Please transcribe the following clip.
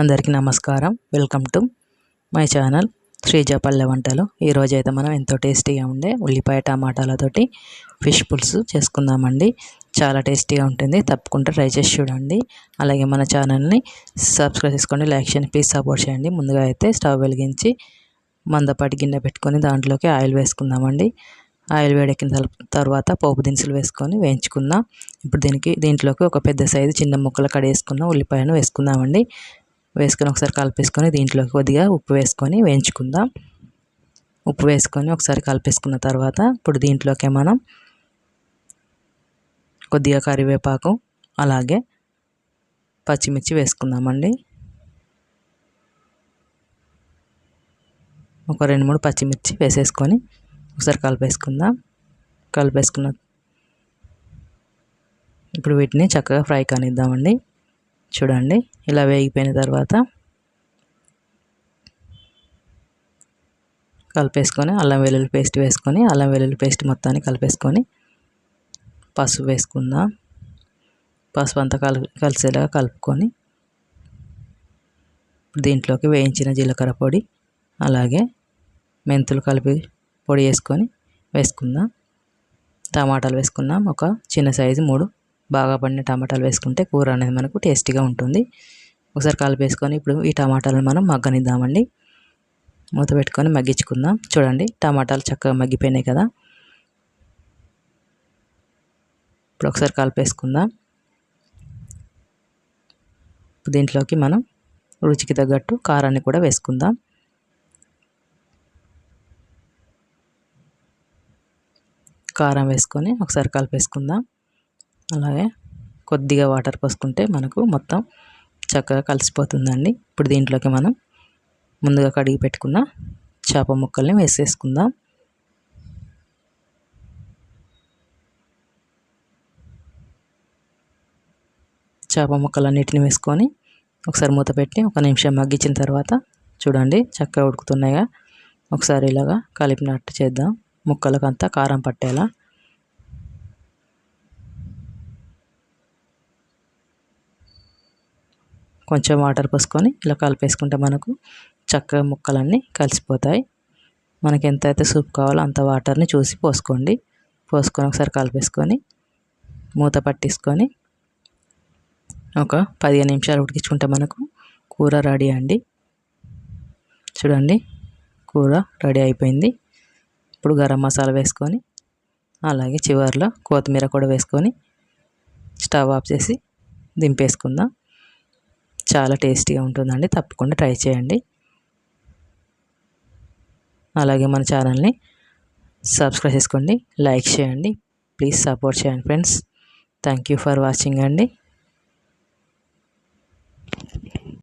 అందరికీ నమస్కారం. Welcome to my channel Sreeja పల్లె వంటలు ఈరోజు అయితే మనం ఎంతో టేస్టీగా ఉండే ఉల్లిపాయ టమాటాలతోటి ఫిష్ పులుసు చేసుకుందామండి. చాలా టేస్టీగా ఉంటుంది. తప్పకుండా ట్రై చేసి చూడండి. అలాగే మన ఛానల్ని సబ్స్క్రైబ్ చేసుకోండి. లైక్ చేయండి. ప్లీజ్ సపోర్ట్ చేయండి. ముందుగా అయితే స్టవ్ వెలిగించి మందపాటి గిన్నె పెట్టుకొని దాంట్లోకి ఆయిల్ వేసుకుందామండి. ఆయిల్ వేడెక్కిన తర్వాత పోపు దినుసులు వేసుకొని వేయించుకుందాం. ఇప్పుడు దీనికి దీంట్లోకి ఒక పెద్ద సైజు చిన్న ముక్కలు కడేసుకున్న ఉల్లిపాయను వేసుకుందామండి. వేసుకొని ఒకసారి కలిపేసుకొని దీంట్లోకి కొద్దిగా ఉప్పు వేసుకొని వేయించుకుందాం. ఉప్పు వేసుకొని ఒకసారి కలిపేసుకున్న తర్వాత ఇప్పుడు దీంట్లోకి మనం కొద్దిగా కరివేపాకు అలాగే పచ్చిమిర్చి వేసుకుందామండి. ఒక రెండు మూడు పచ్చిమిర్చి వేసేసుకొని ఒకసారి కలిపేసుకుందాం. కలిపేసుకున్న ఇప్పుడు వీటిని చక్కగా ఫ్రై కానిద్దామండి. చూడండి ఇలా వేగిపోయిన తర్వాత కలిపేసుకొని అల్లం వెల్లుల్లి పేస్ట్ వేసుకొని అల్లం వెల్లుల్లి పేస్ట్ మొత్తాన్ని కలిపేసుకొని పసుపు వేసుకుందాం. పసుపు అంతా కలి కలిసేలాగా కలుపుకొని దీంట్లోకి వేయించిన జీలకర్ర పొడి అలాగే మెంతులు కలిపి పొడి వేసుకొని వేసుకుందాం. టమాటాలు వేసుకున్నాం ఒక చిన్న సైజు మూడు బాగా పండిన టమాటాలు వేసుకుంటే కూర అనేది మనకు టేస్టీగా ఉంటుంది. ఒకసారి కలిపేసుకొని ఇప్పుడు ఈ టమాటాలను మనం మగ్గనిద్దామండి. మూత పెట్టుకొని మగ్గించుకుందాం. చూడండి టమాటాలు చక్కగా మగ్గిపోయినాయి కదా. ఇప్పుడు ఒకసారి కలిపేసుకుందాం. దీంట్లోకి మనం రుచికి తగ్గట్టు కారాన్ని కూడా వేసుకుందాం. కారం వేసుకొని ఒకసారి కలిపేసుకుందాం. అలాగే కొద్దిగా వాటర్ పోసుకుంటే మనకు మొత్తం చక్కగా కలిసిపోతుందండి. ఇప్పుడు దీంట్లోకి మనం ముందుగా కడిగి పెట్టుకున్న చేప ముక్కల్ని వేసేసుకుందాం. చేప ముక్కలన్నిటిని వేసుకొని ఒకసారి మూత పెట్టి ఒక నిమిషం మగ్గించిన తర్వాత చూడండి చక్కగా ఉడుకుతున్నాయిగా. ఒకసారి ఇలాగా కలిపినట్టు చేద్దాం. ముక్కలకు అంతా కారం పట్టేలా. కొంచెం వాటర్ పోసుకొని ఇలా కలిపేసుకుంటే మనకు చక్కగా ముక్కలన్నీ కలిసిపోతాయి. మనకి ఎంత అయితే సూప్ కావాలో అంత వాటర్ని చూసి పోసుకోండి. పోసుకొని ఒకసారి కలిపేసుకొని మూత పట్టేసుకొని ఒక పదిహేను నిమిషాలు ఉడికించుకుంటే మనకు కూర రెడీ అండి. చూడండి కూర రెడీ అయిపోయింది. ఇప్పుడు గరం మసాలా వేసుకొని అలాగే చివరిలో కొత్తిమీర కూడా వేసుకొని స్టవ్ ఆఫ్ చేసి దింపేసుకుందాం. చాలా టేస్టీగా ఉంటుందండి. తప్పకుండా ట్రై చేయండి. అలాగే మన ఛానల్ని సబ్స్క్రైబ్ చేసుకోండి లైక్ చేయండి ప్లీజ్ సపోర్ట్ చేయండి friends. Thank you for watching అండి.